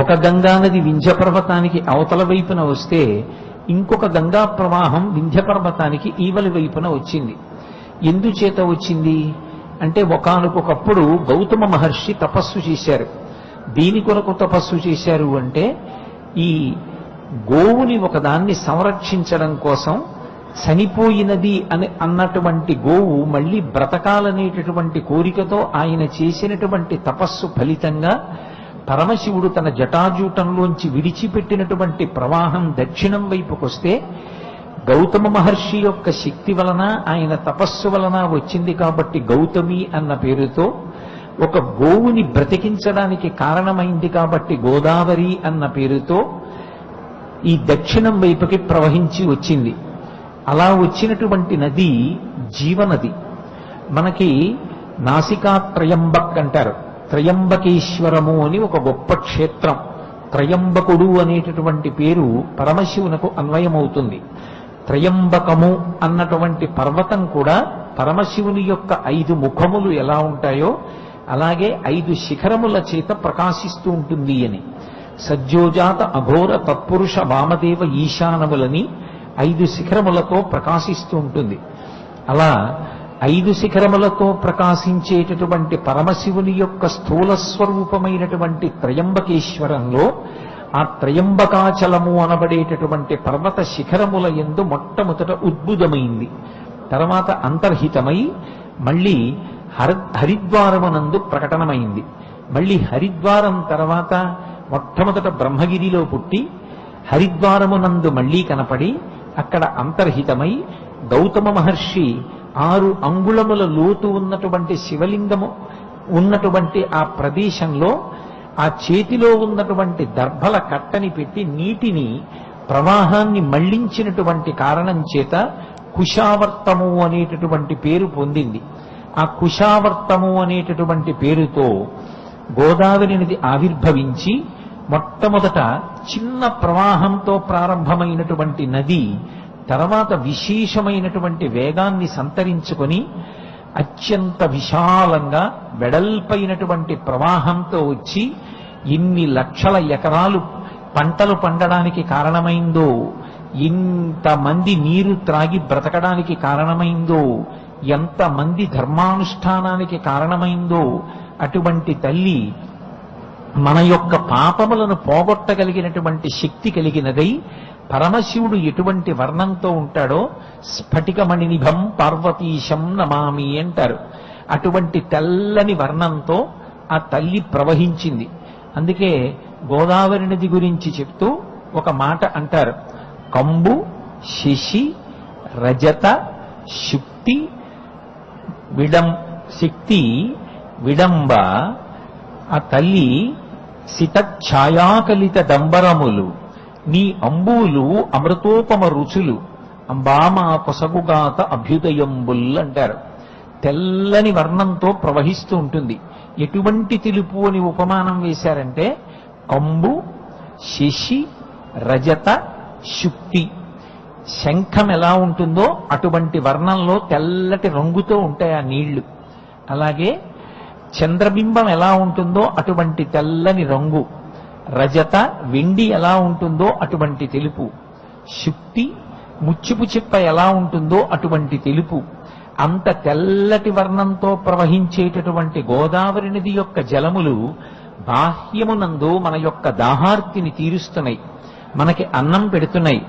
ఒక గంగా నది వింధ్య పర్వతానికి అవతల వైపున వస్తే ఇంకొక గంగా ప్రవాహం వింధ్య పర్వతానికి ఈవలి వైపున వచ్చింది. ఎందుచేత వచ్చింది? అంటే ఒకానొకప్పుడు గౌతమ మహర్షి తపస్సు చేశారు. దీని కొరకు తపస్సు చేశారు అంటే ఈ గోవుని ఒకదాన్ని సంరక్షించడం కోసం చనిపోయినది అని అన్నటువంటి గోవు మళ్ళీ బ్రతకాలనేటటువంటి కోరికతో ఆయన చేసినటువంటి తపస్సు ఫలితంగా పరమశివుడు తన జటాజూటంలోంచి విడిచిపెట్టినటువంటి ప్రవాహం దక్షిణం వైపుకొస్తే గౌతమ మహర్షి యొక్క శక్తి వలన ఆయన తపస్సు వలన వచ్చింది కాబట్టి గౌతమి అన్న పేరుతో ఒక గోవుని బ్రతికించడానికి కారణమైంది కాబట్టి గోదావరి అన్న పేరుతో ఈ దక్షిణం వైపుకి ప్రవహించి వచ్చింది. అలా వచ్చినటువంటి నది జీవనది. మనకి నాసికా త్రయంబక్ అంటారు. త్రయంబకేశ్వరము అని ఒక గొప్ప క్షేత్రం. త్రయంబకుడు అనేటటువంటి పేరు పరమశివునకు అన్వయమవుతుంది. త్రయంబకము అన్నటువంటి పర్వతం కూడా పరమశివుని యొక్క ఐదు ముఖములు ఎలా ఉంటాయో అలాగే ఐదు శిఖరముల చేత ప్రకాశిస్తూ ఉంటుంది అని. సజ్జోజాత అఘోర తత్పురుష వామదేవ ఈశానములని ఐదు శిఖరములతో ప్రకాశిస్తూ ఉంటుంది. అలా ఐదు శిఖరములతో ప్రకాశించేటటువంటి పరమశివుని యొక్క స్థూల స్వరూపమైనటువంటి త్రయంబకేశ్వరంలో ఆ త్రయంబకాచలము అనబడేటటువంటి పర్వత శిఖరముల ఎందు మొట్టమొదట ఉద్భుతమైంది. తర్వాత అంతర్హితమై మళ్ళీ హర హరిద్వారమునందు ప్రకటనమైంది. మళ్ళీ హరిద్వారం తర్వాత మొట్టమొదట బ్రహ్మగిరిలో పుట్టి హరిద్వారమునందు మళ్ళీ కనపడి అక్కడ అంతర్హితమై గౌతమ మహర్షి ఆరు అంగుళముల లోతు ఉన్నటువంటి శివలింగము ఉన్నటువంటి ఆ ప్రదేశంలో ఆ చేతిలో ఉన్నటువంటి దర్భల కట్టని పెట్టి నీటిని ప్రవాహాన్ని మళ్ళించినటువంటి కారణం చేత కుశావర్తము అనేటటువంటి పేరు పొందింది. ఆ కుశావర్తము అనేటటువంటి పేరుతో గోదావరి నది ఆవిర్భవించి మొట్టమొదట చిన్న ప్రవాహంతో ప్రారంభమైనటువంటి నది తర్వాత విశేషమైనటువంటి వేగాన్ని సంతరించుకొని అత్యంత విశాలంగా వెడల్పైనటువంటి ప్రవాహంతో వచ్చి ఎన్ని లక్షల ఎకరాలు పంటలు పండడానికి కారణమైందో ఇంతమంది నీరు త్రాగి బ్రతకడానికి కారణమైందో ఎంతమంది ధర్మానుష్ఠానానికి కారణమైందో అటువంటి తల్లి మన యొక్క పాపములను పోగొట్టగలిగినటువంటి శక్తి కలిగినదై పరమశివుడు ఎటువంటి వర్ణంతో ఉంటాడో స్ఫటికమణినిభం పార్వతీశం నమామి అంటారు. అటువంటి తెల్లని వర్ణంతో ఆ తల్లి ప్రవహించింది. అందుకే గోదావరి నది గురించి చెప్తూ ఒక మాట అంటారు. కంబు శిశి రజత శుక్తి విడం శక్తి విడంబ ఆ తల్లి సితఛాయాకలిత దంబరములు నీ అంబులు అమృతోపమ రుచులు. అంబామ కొసగుగాత అభ్యుదయంబుల్ అంటారు తెల్లని వర్ణంతో ప్రవహిస్తూ ఉంటుంది. ఎటువంటి తెలుపు అని ఉపమానం వేశారంటే కంబు శశి రజత శుక్తి. శంఖం ఎలా ఉంటుందో అటువంటి వర్ణంలో తెల్లటి రంగుతో ఉంటాయి ఆ నీళ్ళు. అలాగే చంద్రబింబం ఎలా ఉంటుందో అటువంటి తెల్లని రంగు. రజత వెండి ఎలా ఉంటుందో అటువంటి తెలుపు. శుక్తి ముచ్చుపు చిప్ప ఎలా ఉంటుందో అటువంటి తెలుపు. అంత తెల్లటి వర్ణంతో ప్రవహించేటటువంటి గోదావరి నది యొక్క జలములు బాహ్యమునందు మన యొక్క దాహార్తిని తీరుస్తున్నాయి. మనకి అన్నం పెడుతున్నాయి.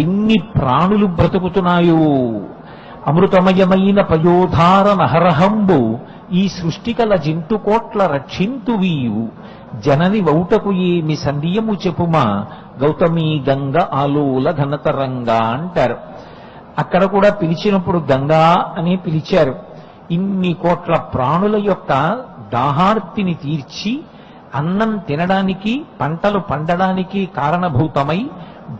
ఎన్ని ప్రాణులు బ్రతుకుతున్నాయో! అమృతమయమైన పయోధార నహరహంబు ఈ సృష్టికల జింటుకోట్ల రక్షింతువీయు. జనని వౌటకు ఏమి సంధియము చెప్పుమా? గౌతమి గంగ ఆలోల ఘనతరంగ అంటారు. అక్కడ కూడా పిలిచినప్పుడు గంగా అని పిలిచారు. ఇన్ని కోట్ల ప్రాణుల యొక్క దాహార్తిని తీర్చి అన్నం తినడానికి పంటలు పండడానికి కారణభూతమై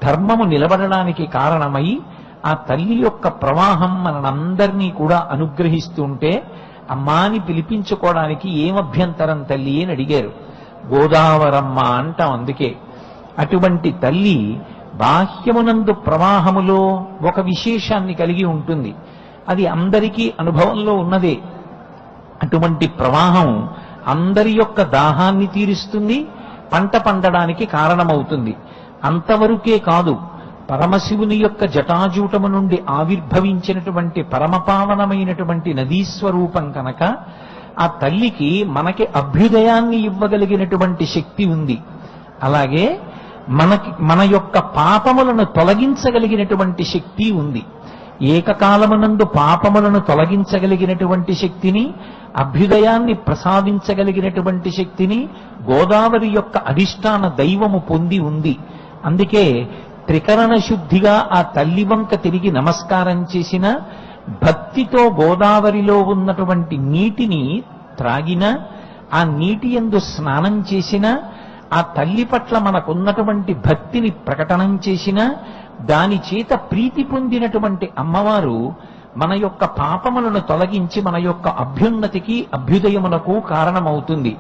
ధర్మము నిలబడడానికి కారణమై ఆ తల్లి యొక్క ప్రవాహం మనందరినీ కూడా అనుగ్రహిస్తుంటే అమ్మాని పిలిపించుకోవడానికి ఏం అభ్యంతరం తల్లి అని అడిగారు. గోదావరమ్మ అంటాం అందుకే. అటువంటి తల్లి బాహ్యమునందు ప్రవాహములో ఒక విశేషాన్ని కలిగి ఉంటుంది. అది అందరికీ అనుభవంలో ఉన్నదే. అటువంటి ప్రవాహం అందరి యొక్క దాహాన్ని తీరుస్తుంది పంట పండడానికి కారణమవుతుంది. అంతవరకే కాదు పరమశివుని యొక్క జటాజూటము నుండి ఆవిర్భవించినటువంటి పరమపావనమైనటువంటి నదీస్వరూపం కనుక ఆ తల్లికి మనకి అభ్యుదయాన్ని ఇవ్వగలిగినటువంటి శక్తి ఉంది. అలాగే మనకి మన యొక్క పాపములను తొలగించగలిగినటువంటి శక్తి ఉంది. ఏకకాలమునందు పాపములను తొలగించగలిగినటువంటి శక్తిని అభ్యుదయాన్ని ప్రసాదించగలిగినటువంటి శక్తిని గోదావరి యొక్క అధిష్టాన దైవము పొంది ఉంది. అందుకే త్రికరణ శుద్ధిగా ఆ తల్లి వంక తిరిగి నమస్కారం చేసిన భక్తితో గోదావరిలో ఉన్నటువంటి నీటిని త్రాగిన ఆ నీటి ఎందు స్నానం చేసినా ఆ తల్లి పట్ల మనకున్నటువంటి భక్తిని ప్రకటనం చేసిన దాని చేత ప్రీతి పొందినటువంటి అమ్మవారు మన యొక్క పాపములను తొలగించి మన యొక్క అభ్యున్నతికి అభ్యుదయమునకు కారణమవుతుంది.